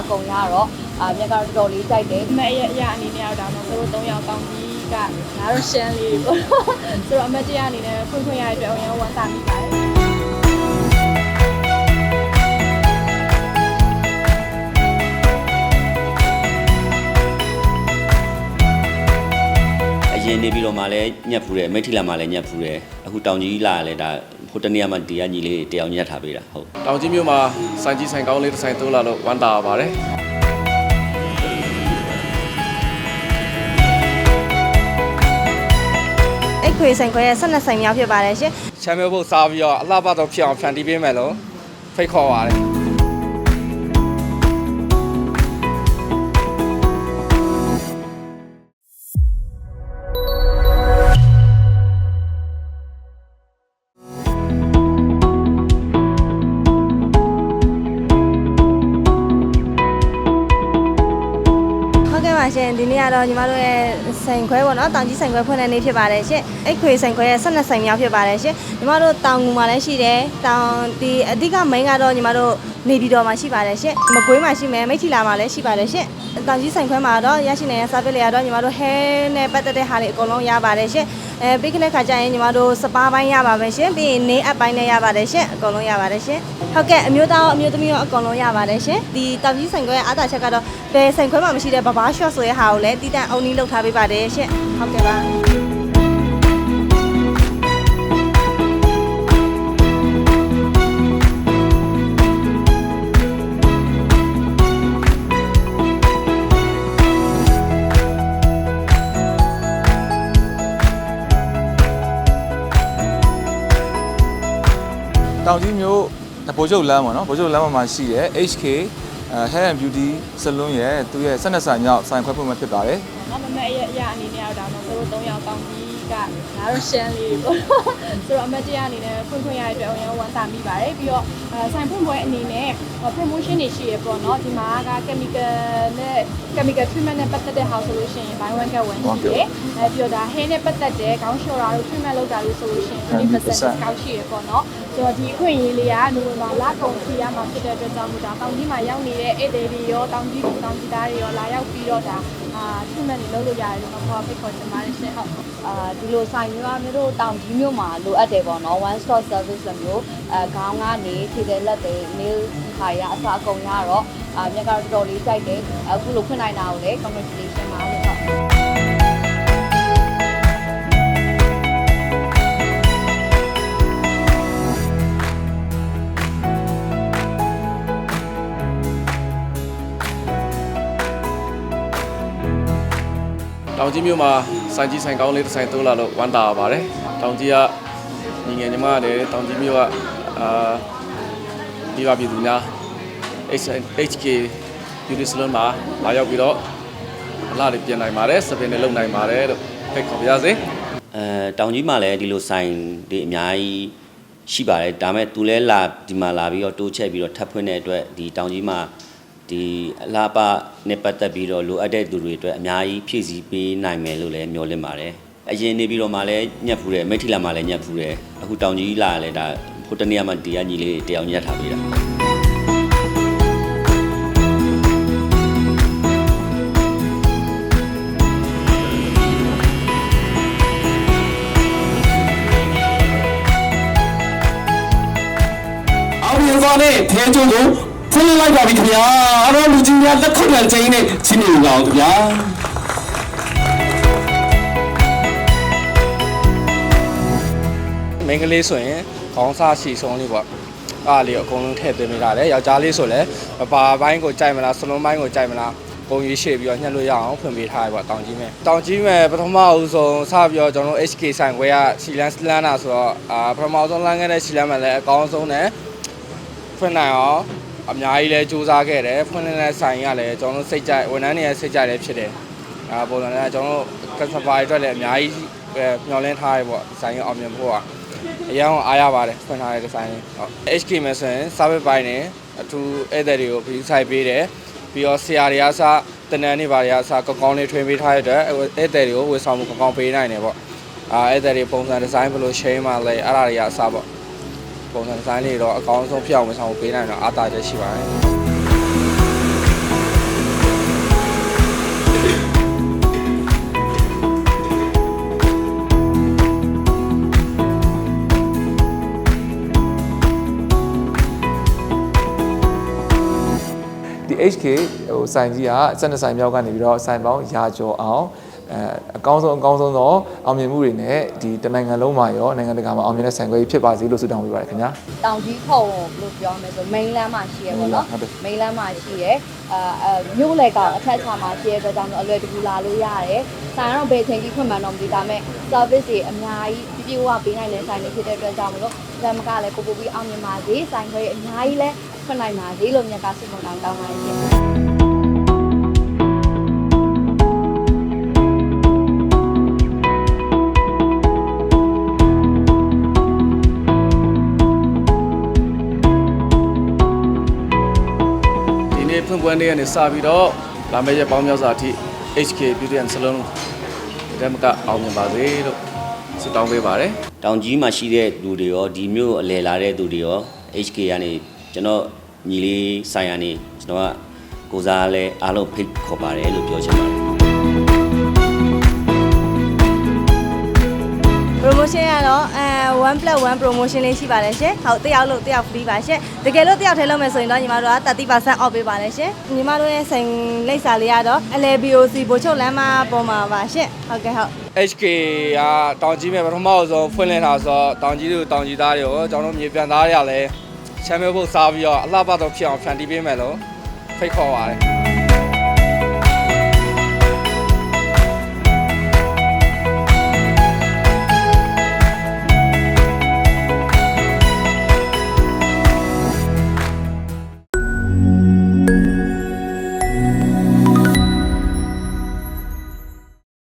အကုန်ရတော့အာမြက်ကတော့တော်တော်လေးကြိုက်တယ်အမအရအရအနေနဲ့တော့ဒါမှမဟုတ်သူတို့၃ယောက်တောင်းကြီးကငါတို့ရှမ်းလေးပေါ့ဆိုတော့အမတရားအနေနဲ့ဖွင့်ဖွင့်ရတဲ့အတွက်အရင်ဝမ်းသာမိပါတယ် ပြီးတော့မှလည်းညက်ဖူးတယ်မိထီလာမှလည်းညက်ဖူးတယ်အခုတောင်ကြီးလာလည်းဒါဟိုတနေ့ကမှဒီကညီလေးတယောက်ညက်ထားပေးတာဟုတ်တောင်ကြီးမြို့မှာစိုင်ကြီးဆိုင်ကောင်းလေးတစ်ဆိုင်တိုးလာလို့ဝမ်းသာပါပါတယ်အိတ်ခွေဆိုင်ခွဲရဲ့12ဆိုင်မြောက်ဖြစ်ပါတယ်ရှင်ချမ်းမြေဖို့စားပြီးတော့အလှပတော့ဖြစ်အောင်ဖြန်တီးပေးမယ်လို့ဖိတ်ခေါ်ပါတယ် ရှင်ဒီနေ့ကတော့ညီမတို့ရဲ့ဆိုင်ခွဲပေါ့နော်တောင်ကြီးဆိုင်ခွဲဖွင့်တဲ့နေ့ဖြစ်ပါတယ်ရှင်အိတ်ခွေဆိုင်ခွဲရဲ့12ဆိုင်မြောက်ဖြစ်ပါတယ်ရှင်ညီမတို့တောင်ငူမှာလည်းရှိတယ်တောင်ဒီအဓိက main ကတော့ညီမတို့နေပြည်တော်မှာရှိပါတယ်ရှင်မကွေးမှာရှိမယ်မိထီလာမှာလည်းရှိပါတယ်ရှင်တောင်ကြီးဆိုင်ခွဲမှာတော့ရရှိနေတဲ့ service တွေကတော့ညီမတို့ hair နဲ့ပတ်သက်တဲ့ဟာတွေအကုန်လုံးရပါတယ်ရှင် အဲပြီးခတဲ့ခါကျရင်ညီမတို့စပါပိုင်းရပါမယ်ရှင်ပြီးရင်နေအပ်ပိုင်းလည်းရပါတယ်ရှင်အကုန်လုံးရပါတယ်ရှင်ဟုတ်ကဲ့အမျိုးသားရောအမျိုးသမီးရောအကုန်လုံးရပါတယ်ရှင်ဒီတောင်ကြီးဆိုင်ခွဲရဲ့အားသာချက်ကတော့ဘယ်ဆိုင်ခွဲမှာမရှိတဲ့ဘဘာ shot ဆိုတဲ့ဟာကိုလည်းတည်တံ့အုံနီးလောက်ထားပေးပါတယ်ရှင်ဟုတ်ကဲ့ပါ တောင်ကြီးမြို့ဗိုလ်ချုပ်လမ်းပေါ့နော်ဗိုလ်ချုပ်လမ်းပေါ်မှာရှိတဲ့ HK အဲ Hair and Beauty Salon ရဲ့သူရဲ့12ဆိုင်မြောက်ဆိုင်ခွဲဖွင့်မှာဖြစ်ပါတယ်အမအရအရအနေနဲ့တော့ဒါမှမဟုတ်သူတို့၃ယောက်တောင်းကြီး ကငါတို့ရှမ်းလေးပေါ့ဆိုတော့အမတရားအနေနဲ့ဖွင့်ဖွင့်ရတဲ့အတွက်အရင်ဝမ်းသာမိပါတယ်ပြီးတော့အဲဆိုင်ဖွင့်ပွဲအနေနဲ့ promotion တွေရှိရပေါ့နော်ဒီမှာက chemical နဲ့ chemical treatment နဲ့ပတ်သက်တဲ့ဟာဆိုလို့ရှိရင် buy one get one ရှိတယ်အဲပြီးတော့ဒါ hair နဲ့ပတ်သက်တဲ့ခေါင်းလျှော်တာတို့ treatment လုပ်တာလို့ဆိုလို့ရှိရင်20% discount ရှိရပေါ့နော်ဆိုတော့ဒီအခွင့်အရေးလေးကနိုဝင်ဘာလကုန်ထိရမှာဖြစ်တဲ့အတွက်ကြောင့်မို့ဒါတောင်ကြီးမှာရောက်နေတဲ့ဧည့်သည်တွေရောတောင်ကြီးတောင်ကြီးသားတွေရောလာရောက်ပြီးတော့ဒါ အာ treatment တွေလုပ်လို့ရတယ်လို့ခေါ်ဖိတ်ခေါ်ချင်ပါတယ်ရှင်ဟုတ်အာဒီလိုဆိုင်မျိုးကမျိုးတို့တောင်ကြီးမျိုးမှာလိုအပ်တယ်ပေါ့နော် one stop service လိုမျိုးအဲခေါင်းကနေခြေတယ်လက်တွေ nail ခါရအစားအကုန်ရတော့အာမြက်ကတော့တော်တော်လေးကြိုက်တယ်အခုလိုဖွင့်နိုင်တာကိုလည်း congratulation ပါလို့ဟုတ် တောင်ကြီးမြို့မှာစိုင်ကြီးဆိုင်ကောင်းလေးတစ်ဆိုင်တိုးလာလို့ဝမ်းသာပါပါတယ်တောင်ကြီးကညီငယ်ညီမတွေတောင်ကြီးမြို့ကအာဒီပါပြည်သူများ HK Beauty Salon မှာလာရောက်ပြီးတော့အလားတွေပြင်နိုင်ပါတယ်စပင်တွေလုပ်နိုင်ပါတယ်လို့ဖိတ်ခေါ်ပါရစေအဲတောင်ကြီးမှာလည်းဒီလိုဆိုင်တွေအများကြီးရှိပါတယ်ဒါမဲ့သူလဲလာဒီမှာလာပြီးတော့တိုးချက်ပြီးတော့ထပ်ဖွင့်တဲ့အတွက်ဒီတောင်ကြီးမှာ ဒီအလားပါနဲ့ပတ်သက်ပြီးတော့လိုအပ်တဲ့သူတွေအတွက်အများကြီးဖြည့်ဆည်းပေးနိုင်မယ်လို့လည်းမျှော်လင့်ပါတယ်အရင်နေပြီးတော့မှလည်းညက်ဖူးတယ်မိထီလာမှလည်းညက်ဖူးတယ်အခုတောင်ကြီးလာလည်းဒါဟိုတနေ့ကမှဒီကညီလေးတယောက်ညက်ထားပေးတာအောင်မြင်စွာနဲ့ထဲကျုံကို ဖွင့်လိုက်ပါပြီခင်ဗျာအားလုံးလူကြီးများလက်ခုပ်နဲ့ချိန်နဲ့ချင်းနေကြအောင်ခင်ဗျာမိန်းကလေးဆိုရင်ခေါင်းစားရှည်ဆုံးလေးပေါ့အားလေးကိုအကုန်လုံးထည့်သွင်းမိတာလေယောက်ျားလေးဆိုလည်းမပါပိုင်းကိုကြိုက်မလားစလုံးပိုင်းကိုကြိုက်မလားပုံရွေးရှေ့ပြီးတော့ညှက်လို့ရအောင်ဖွင့်ပေးထားရပေါ့တောင်ကြီးမဲ့တောင်ကြီးမဲ့ပထမအဦးဆုံးစပြီးတော့ကျွန်တော်တို့ HK ဆိုင်ခွဲကစီလန်လန်းတာဆိုတော့အာပထမဆုံးလန်းခဲ့တဲ့စီလန်မဲ့လည်းအကောင်းဆုံးနဲ့ဖွင့်နိုင်အောင် အများကြီးလဲစူးစမ်းခဲ့တယ်ဖွင့်နေတဲ့ဆိုင်ကလည်းကျွန်တော်တို့စိတ်ကြိုက်ဝန်ထမ်းတွေရဲ့စိတ်ကြိုက်လည်းဖြစ်တယ်အာပုံစံနဲ့ကျွန်တော်တို့ customer တွေအတွက်လည်းအများကြီးပဲမျှော်လင့်ထားရပေါ့ဒီဆိုင်ကိုအောင်မြင်ဖို့ကအရင်ကအားရပါတယ်ဖွင့်ထားတဲ့ဒီဆိုင်ဟုတ် HK မဲ့ဆိုရင် service ပိုင်းနဲ့အထူးဧည့်သည်တွေကိုပြီးဆိုင်ပေးတယ်ပြီးတော့ဆရာတွေကစတနန်းနေပါတွေကအစကောင်းကောင်းလေးထွင်ပေးထားတဲ့အတွက်ဧည့်သည်တွေကိုဝေဆောင်မှုကောင်းကောင်းပေးနိုင်တယ်ပေါ့အာဧည့်သည်တွေပုံစံဒီဇိုင်းဘယ်လို share မှလဲအဲ့ဒါတွေကအစပေါ့ ပုံစံဆိုင်လေးတော့အကောင်းဆုံးဖြစ်အောင်မဆောင်ပေးနိုင်တော့အားသာချက်ရှိပါတယ်ဒီ HK ဟိုဆိုင်ကြီးက12ဆိုင်မြောက်ကနေပြီးတော့ဆိုင်ပေါင်းရာကျော်အောင် အဲအကောင်းဆုံးအကောင်းဆုံးသောအောင်မြင်မှုတွေနဲ့ဒီတနိုင်ငံလုံးမှာရောနိုင်ငံတကာမှာအောင်မြင်တဲ့ဆိုင်ခွဲကြီးဖြစ်ပါစေလို့ဆုတောင်းပေးပါတယ်ခင်ဗျာတောင်ကြီးခုံလို့ပြောမယ်ဆို main land မှာရှိရပေါ့နော်ဟုတ်တယ် main land မှာရှိရအာအဲမြို့လေကောင်အထက်ခြားမှာရှိရတဲ့ကြောင့်အလွယ်တကူလာလို့ရတယ်ဆိုင်ကတော့ဘယ်ချိန်ကြီးခွင့်မှန်တော့မသိဒါပေမဲ့ service တွေအများကြီးပြည့်ပြည့်ဝဝပေးနိုင်တဲ့ဆိုင်တွေဖြစ်တဲ့အတွက်ကြောင့်မလို့ဇမကလည်းကိုပိုပြီးအောင်မြင်ပါစေဆိုင်ခွဲအများကြီးလဲခွင့်နိုင်ပါစေလို့မြတ်ကဆုမွန်တောင်းတောင်းပါရှင် ဒီနေ့ဖွင့်ပွဲနေ့ကနေစပြီးတော့လာမယ့်ရက်ပေါင်းများစွာအထိ HK Beauty and Salon ဓမ္မကအောင်မြင်ပါစေလို့ဆုတောင်းပေးပါတယ်တောင်ကြီးမှာရှိတဲ့လူတွေရောဒီမျိုးအလဲလာတဲ့သူတွေရော HK ကနေကျွန်တော်ညီလေးဆိုင်ရနေကျွန်တော်ကကိုစားလဲအားလုံးဖိတ်ခေါ်ပါတယ်လို့ပြောချင်ပါတယ် promotion ကတော့အဲ 1+1 promotion လေးရှိပါတယ်ရှင်ဟုတ်တစ်ယောက်လို့တစ်ယောက် free ပါရှင်တကယ်လို့တစ်ယောက်ထဲလုပ်မယ်ဆိုရင်တော့ညီမတို့က30% off ပေးပါတယ်ရှင်ညီမတို့ရဲ့ဆိုင်လိပ်စာလေးကတော့ LBOC ဘိုချုပ်လမ်းမပေါ်မှာပါရှင်ဟုတ်ကဲ့ဟုတ် HK ကတောင်ကြီးမဲ့ပထမဆုံးဖွင့်လှစ်တာဆိုတော့တောင်ကြီးတို့တောင်ကြီးသားတွေကိုကျွန်တော်တို့မြေပြန်သားတွေကလည်းချမ်းမြေဖို့စားပြီးတော့အလှပတော့ဖြစ်အောင်ဖန်တီးပေးမယ်လို့ဖိတ်ခေါ်ပါတယ်